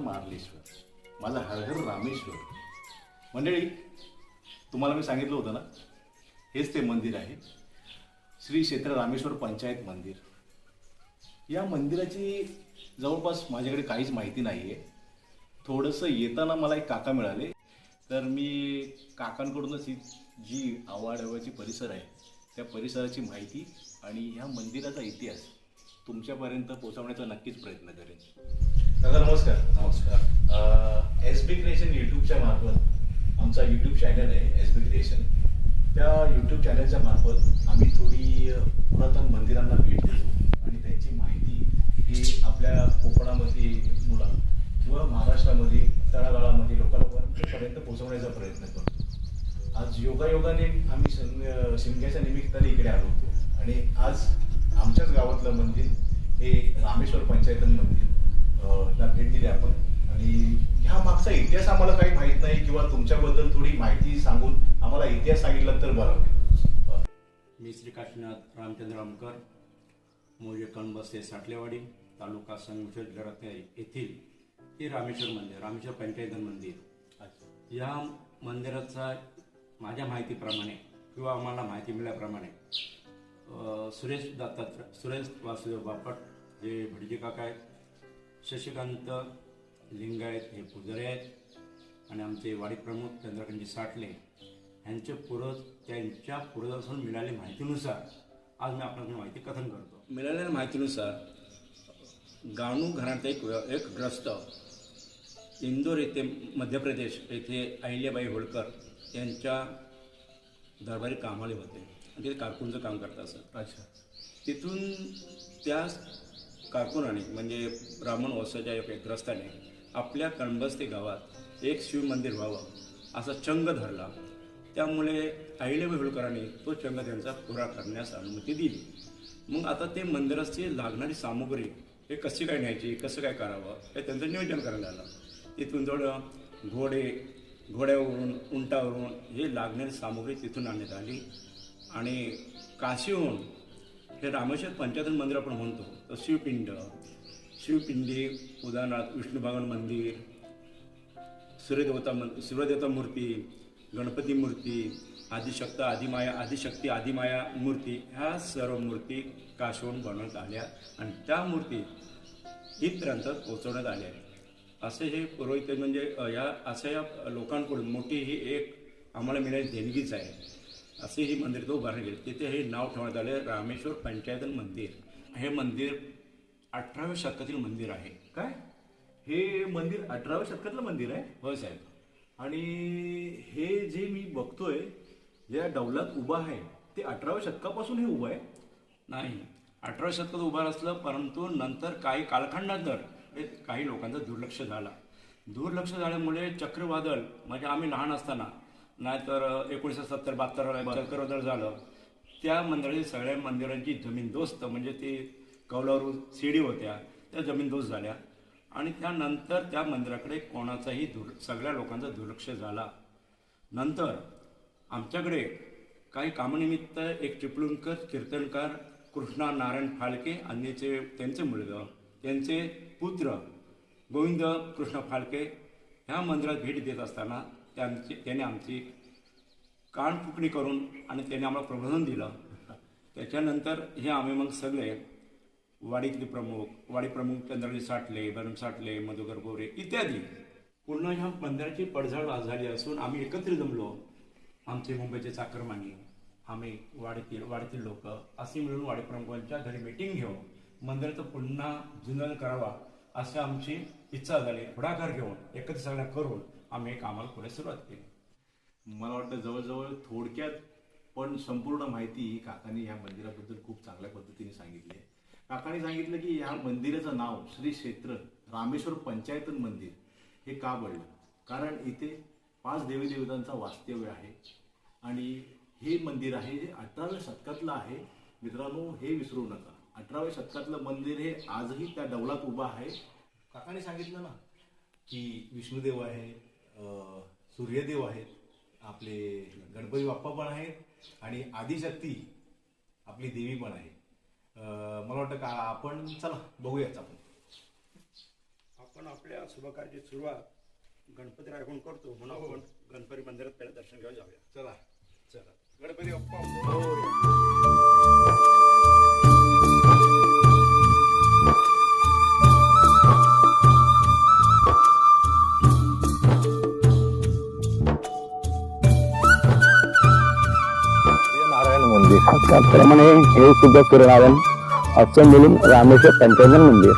मारलेश्वर. माझा हरहर रामेश्वर. मंडळी तुम्हाला मी सांगितलं होतं ना? हेच ते मंदिर आहे. श्री क्षेत्र रामेश्वर पंचायत मंदिर. या मंदिराची जवळपास माझ्याकडे काहीच माहिती नाही आहे थोडंसं येताना मला एक काका मिळाले. तर मी काकांकडूनच ही जी आवाडवाची परिसर आहे त्या परिसराची माहिती आणि ह्या मंदिराचा इतिहास तुमच्यापर्यंत पोहोचवण्याचा नक्कीच प्रयत्न करेन. दादा नमस्कार. नमस्कार. एस बी क्रिएशन यूट्यूबच्या मार्फत आमचा यूट्यूब चॅनल आहे एस बी क्रिएशन त्या यूट्यूब चॅनलच्या मार्फत आम्ही थोडी पुरातन मंदिरांना भेट देतो आणि त्यांची माहिती ही आपल्या कोकणामध्ये मुला किंवा महाराष्ट्रामध्ये तळागाळामध्ये लोकांपर्यंत पोहोचवण्याचा प्रयत्न करतो. आज योगायोगाने आम्ही शिम- शिमग्याच्या निमित्ताने इकडे आलो होतो. आणि आज आमच्याच गावातलं मंदिर हे रामेश्वर पंचायतन मंदिर ला भेट दिली आपण. आणि ह्या मागचा इतिहास आम्हाला काही माहीत नाही किंवा तुमच्याबद्दल थोडी माहिती सांगून आम्हाला इतिहास सांगितला तर बरं होईल मी श्री काशीनाथ रामचंद्र आमकर मोजे कणबस्ते साठलेवाडी तालुका संगमेश्वर जिल्हा येथील हे रामेश्वर मंदिर रामेश्वर पंचायतन मंदिर. या मंदिराचा माझ्या माहितीप्रमाणे किंवा आम्हाला माहिती मिळाल्याप्रमाणे सुरेश दत्तात्र सुरेश वासुदेव बापट जे भटजी काका आहेत शशिकांत लिंगायत हे पुजारी आहेत. आणि आमचे वाडी प्रमुख चंद्रकांतजी साठले यांचे पूर्वज त्यांच्या पूर्वजापासून मिळालेल्या माहितीनुसार आज मी आपल्याला माहिती कथन करतो. मिळालेल्या माहितीनुसार गाणू घराण्यात एक एक ग्रस्त इंदोर येथे मध्य प्रदेश येथे अहिल्याबाई होळकर यांच्या दरबारी कामाले होते. आणि ते कारकूनचं काम करत असत. अच्छा. तिथून त्या कारकुनाने म्हणजे ब्राह्मण वंशाच्या एक ग्रस्ताने आपल्या कणबस्ते गावात एक शिवमंदिर व्हावं असा चंग धरला. त्यामुळे अहिल्याबाई होळकरांनी तो चंग त्यांचा पुरा करण्यास अनुमती दिली. मग आता ते मंदिराची लागणारी सामुग्री हे कशी काय न्यायची कसं काय करावं हे त्यांचं नियोजन करायला आलं तिथून थोडं घोडे घोड्यावरून उंटावरून हे लागणारी सामुग्री तिथून आणण्यात आली आणि काशीहून हे रामेश्वर पंचायतन मंदिर आपण म्हणतो. तर शिवपिंड शिवपिंडी उदाहरणार्थ विष्णू भगवान मंदिर सूर्यदेवता मन सूर्यदेवता मूर्ती गणपती मूर्ती आदिशक्त आदिमाया आदिशक्ती आदिमाया मूर्ती ह्या सर्व मूर्ती काशवून बनवण्यात आल्या आणि त्या मूर्ती इथपर्यंत पोहोचवण्यात आल्या असे हे पुरोहित म्हणजे या अशा या लोकांकडून मोठी ही एक आम्हाला मिळाली देणगीच आहे. असे ही मंदिर तो उभारले गेले तिथे हे नाव ठेवण्यात आले रामेश्वर पंचायतन मंदिर. हे मंदिर अठराव्या शतकातील मंदिर आहे. काय? हे मंदिर अठराव्या शतकातलं मंदिर आहे? होय साहेब. आणि हे जे मी बघतोय ज्या डौलात उभा आहे ते अठराव्या शतकापासून हे उभं आहे? नाही. अठराव्या शतकात उभा असलं परंतु नंतर काही कालखंडानंतर हे काही लोकांचं दुर्लक्ष झालं. दुर्लक्ष झाल्यामुळे चक्रवादळ म्हणजे आम्ही लहान असताना नाहीतर एकोणीसशे सत्तर बहात्तरला चक्रवादळ झालं. त्या मंदिराची सगळ्या मंदिरांची जमीनदोस्त म्हणजे ती कौलारू शिडी होत्या त्या जमीनदोस्त झाल्या. आणि त्यानंतर त्या मंदिराकडे कोणाचाही दुर् सगळ्या लोकांचा दुर्लक्ष झाला. नंतर आमच्याकडे काही कामानिमित्त एक चिपळूणकर कीर्तनकार कृष्णा नारायण फाळके आणि ते त्यांचे मुलगा त्यांचे पुत्र गोविंद कृष्ण फाळके ह्या मंदिरात भेट देत असताना त्यांची त्याने आमची कानफुकणी करून आणि त्याने आम्हाला प्रबोधन दिलं. त्याच्यानंतर हे आम्ही मग सगळे वाडीतले प्रमुख वाडी प्रमुख चंद्रजी साठले बरम साठले मधुकर गोरे इत्यादी पूर्ण ह्या मंदिराची पडझड झाली असून आम्ही एकत्र जमलो. आमचे मुंबईचे चाकरमानी आम्ही वाडीतील वाडीतील लोक असे मिळून वाडी प्रमुखांच्या घरी मीटिंग घेऊन मंदिराचं पुन्हा जुनं करावा अशी आमची इच्छा झाली. पुढाकार घेऊन एकत्र सगळ्या करून आम्ही एक कामाला पुढे सुरुवात केली. मला वाटतं जवळजवळ थोडक्यात पण संपूर्ण माहिती ही काकांनी ह्या मंदिराबद्दल खूप चांगल्या पद्धतीने सांगितली आहे. काकांनी सांगितलं की ह्या मंदिराचं नाव श्री क्षेत्र रामेश्वर पंचायतन मंदिर हे का पडलं कारण इथे पाच देवी देवतांचा वास्तव्य आहे आणि हे मंदिर आहे हे अठराव्या शतकातलं आहे. मित्रांनो हे विसरू नका. अठराव्या शतकातलं मंदिर हे आजही त्या डौलात उभं आहे. काकाने सांगितलं ना की विष्णुदेव आहे सूर्यदेव आहेत आपले गणपती बाप्पा पण आहेत आणि आदिशक्ती आपली देवी पण आहे. मला वाटतं का आपण चला बघूयाच आपण. आपण आपल्या शुभकार्याची सुरुवात गणपती रायकडून करतो म्हणून आपण गणपती मंदिरात पहिलं दर्शन घ्यायला जाऊया. चला. चला. गणपती बाप्पा. मंदिर त्याप्रमाणे हे सुद्धा सूर्यनारायण असं मिळून रामेश्वर पंचायतन मंदिर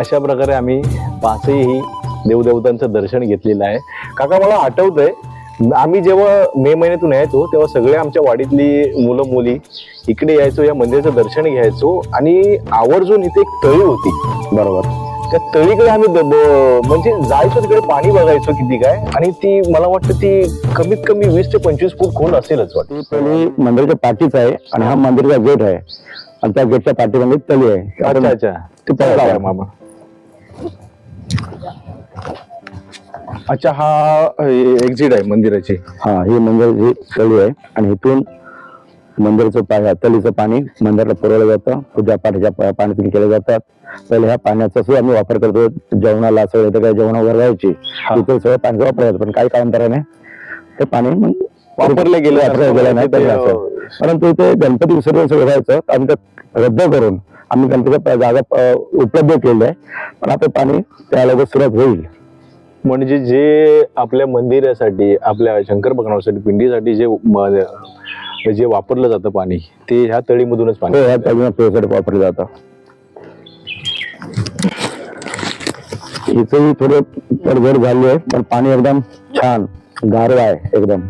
अशा प्रकारे आम्ही पाचही देवदेवतांचं दर्शन घेतलेलं आहे. काका मला आठवतंय आम्ही जेव्हा मे महिन्यातून यायचो तेव्हा सगळे आमच्या वाडीतली मुलं मुली इकडे यायचो या मंदिराचं दर्शन घ्यायचो आणि आवर्जून इथे एक तळी होती. बरोबर. त्या तळीकडे आम्ही म्हणजे जायचो तिकडे पाणी बघायचो किती काय आणि ती मला वाटतं ती कमीत कमी वीस ते पंचवीस फूट खोल असेलच वाटतं. तळी मंदिराच्या पाठीच आहे आणि हा मंदिराचा गेट आहे. आणि त्या गेटच्या पाठीमध्ये तळी आहे. अच्छा अच्छा. ते पाहिलं आहे. मामा. अच्छा हा एक्झिट आहे मंदिराची. हा ही मंदिराची तळी आहे. आणि इथून मंदिराचं पा तळीचं पाणी मंदिराला पुरवलं जातं. पूजा पाठाच्या पा- पाण्यातून केले जातात. पहिले ह्या पाण्याचा सुद्धा आम्ही वापर करतो. जेवणाला सगळं इथं काही जेवण वगैरे व्हायची तिथे सगळं पाण्याचा वापर पण काही कालांतराने ते पाणी मग वापरले गेले ते, असं. परंतु इथे गणपती विसर्जन सगळं व्हायचं आम्ही ते रद्द करून आम्ही गणपतीच्या जागा उपलब्ध केली आहे पण आता पाणी त्याला सुरुवात होईल. म्हणजे जे आपल्या मंदिरासाठी आपल्या शंकर भगवानासाठी पिंडीसाठी जे जे वापरलं जातं पाणी ते ह्या तळीमधूनच पाणी हो, ह्या पेसाठी वापरलं जातं. इथंही थोडं पडझड झाली आहे पण पाणी एकदम छान गारवा आहे एकदम.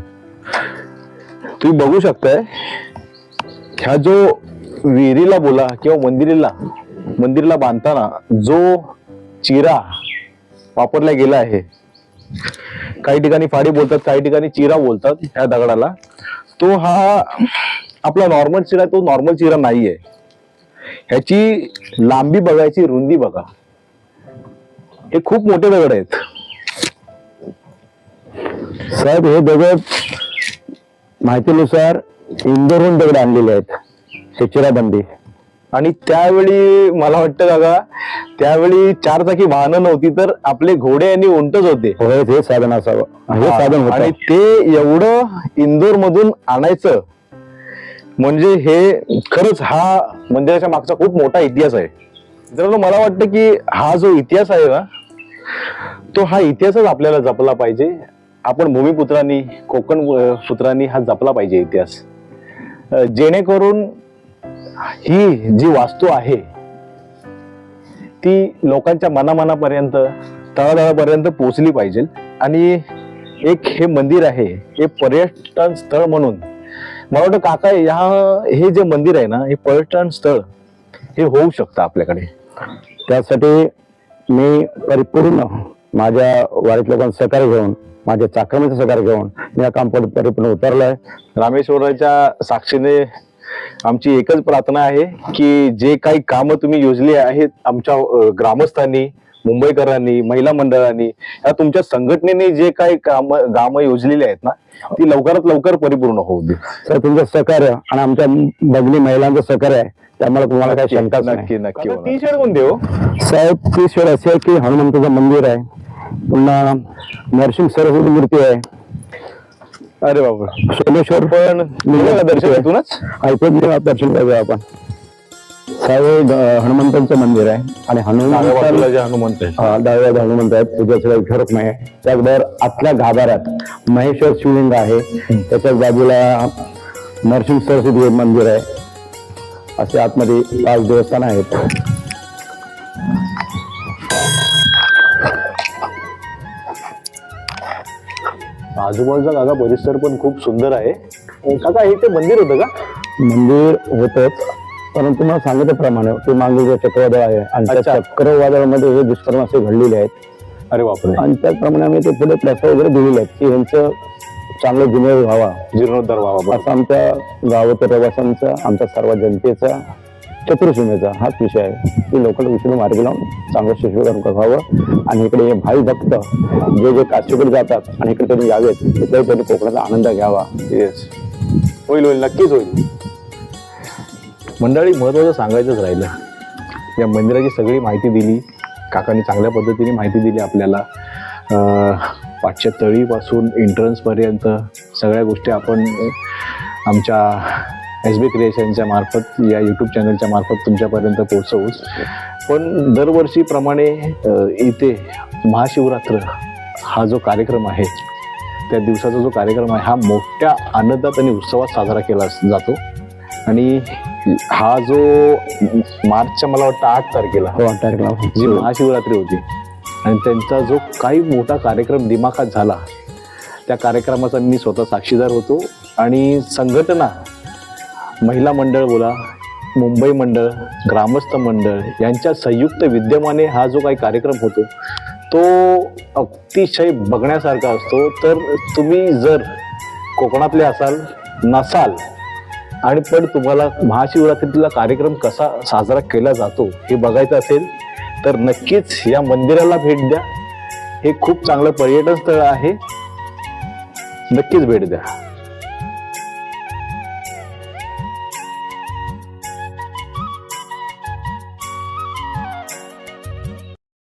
तुम्ही बघू शकताय ह्या जो विहिरीला बोला किंवा मंदिरीला मंदिरला बांधताना जो चिरा वापरला गेला आहे काही ठिकाणी फाडी बोलतात काही ठिकाणी चिरा बोलतात ह्या दगडाला तो हा आपला नॉर्मल चिरा तो नॉर्मल चिरा नाहीये. ह्याची लांबी बघायची रुंदी बघा. हे खूप मोठे दगड आहेत. साहेब हे दगड माहितीनुसार इंदोरहून दगड आणलेले आहेत हे चिराबंदी आणि त्यावेळी मला वाटतं काका त्यावेळी चार चाकी वाहनं नव्हती तर आपले घोडे आणि उंटच होते. होय, हे साधन असावं. हे साधन आणि होतं ते एवढं इंदोर मधून आणायचं म्हणजे हे खरंच हा मंदिराच्या मागचा खूप मोठा इतिहास आहे. मित्रांनो मला वाटतं की हा जो इतिहास आहे ना तो हा इतिहासच आपल्याला जपला पाहिजे. आपण भूमिपुत्रांनी कोकण पुत्रांनी हा जपला पाहिजे इतिहास. जेणेकरून ही जी वास्तू आहे ती लोकांच्या मनामनापर्यंत तळातळापर्यंत पोहोचली पाहिजे. आणि एक हे मंदिर आहे हे पर्यटन स्थळ म्हणून. मला वाटतं काका ह्या हे जे मंदिर आहे ना हे पर्यटन स्थळ हे होऊ शकतं आपल्याकडे. त्यासाठी मी परिपूर्ण माझ्या वाडीत लोकांचं सहकार्य घेऊन माझ्या चाकरमीचं सहकार्य घेऊन मी या काम परि- परिपूर्ण उतरलोय. रामेश्वराच्या साक्षीने आमची एकच प्रार्थना आहे की जे काही कामं तुम्ही योजली आहेत आमच्या ग्रामस्थांनी मुंबईकरांनी महिला मंडळांनी या तुमच्या संघटनेने जे काही काम कामं योजलेली आहेत ना ती लवकरात लवकर परिपूर्ण होऊ दे. तर तुमचं सहकार्य आणि आमच्या भगिनी महिलांचं सहकार्य आहे त्यामुळे तुम्हाला काही शंकाच नक्की नक्की टी शर्ट कोणते हो साहेब ती शेड असे आहे की हनुमंताचं मंदिर आहे. पुन्हा नरसिंह सरस्वती मूर्ती आहे. अरे बाबा सोमेश्वर पण दर्शन इथूनच ऐकून दर्शन करूया आपण. ग- हनुमंतांचं मंदिर आहे आणि हनुमान जे हनुमंत डाव्या हनुमंत आहेत. पूजेचं घरकमय आहे. त्याचबरोबर आतल्या गाभाऱ्यात महेश्वर शिवलिंग आहे. त्याच्याच बाजूला नरसिंह सरस्वती मंदिर आहे. असे आतमध्ये पाच देवस्थान आहेत. आजूबाजूचा काका परिसर पण खूप सुंदर आहे. अं, काका हे ते मंदिर होतं का? मंदिर होतच परंतु मला सांगितल्याप्रमाणे ते मागे जे चक्रवादळ आहे आणि त्या. चक्रवादळामध्ये हे दुष्परिणाम असे घडलेले आहेत अरे बापरे. आणि त्याचप्रमाणे आम्ही ते पुढे प्लॅस्टर वगैरे दिलेले आहेत की यांचं चांगलं जुने व्हावा. जीर्णोद्धार व्हावा असा आमच्या गावाच्या प्रवाशांचा आमच्या सर्व जनतेचा चतुर्सीमेचा हाच विषय आहे. की लोकांना विष्णू मार्गी लावून चांगलं शिशुकरण व्हावं आणि इकडे हे भाई भक्त जे जे काशीकडे जातात आणि इकडे त्यांनी यावेत तिथेही त्यांनी कोकणाचा आनंद घ्यावा. येस होईल होईल नक्कीच होईल. मंडळी महत्वाचं सांगायचंच राहिलं. या मंदिराची सगळी माहिती दिली. काकांनी चांगल्या पद्धतीने माहिती दिली आपल्याला. पाचशे तळीपासून एंट्रन्सपर्यंत सगळ्या गोष्टी आपण आमच्या एस बी क्रिएशनच्या मार्फत या यूट्यूब चॅनलच्या मार्फत तुमच्यापर्यंत पोहोचवूच पण दरवर्षीप्रमाणे इथे महाशिवरात्र हा जो कार्यक्रम आहे त्या दिवसाचा जो कार्यक्रम आहे हा मोठ्या आनंदात आणि उत्सवात साजरा केला जातो. आणि हा जो मार्चच्या मला वाटतं आठ तारखेला हो आठ तारखेला. जी महाशिवरात्री होती आणि त्यांचा जो काही मोठा कार्यक्रम दिमाखात झाला त्या कार्यक्रमाचा मी स्वतः साक्षीदार होतो. आणि संघटना महिला मंडळ बोला मुंबई मंडळ ग्रामस्थ मंडळ यांच्या संयुक्त विद्यमाने हा जो काही कार्यक्रम होतो तो अतिशय बघण्यासारखा असतो. तर तुम्ही जर कोकणातले असाल नसाल आणि पण तुम्हाला महाशिवरात्रीतला कार्यक्रम कसा साजरा केला जातो हे बघायचं असेल तर नक्कीच या मंदिराला भेट द्या. हे खूप चांगलं पर्यटन स्थळ आहे. नक्कीच भेट द्या.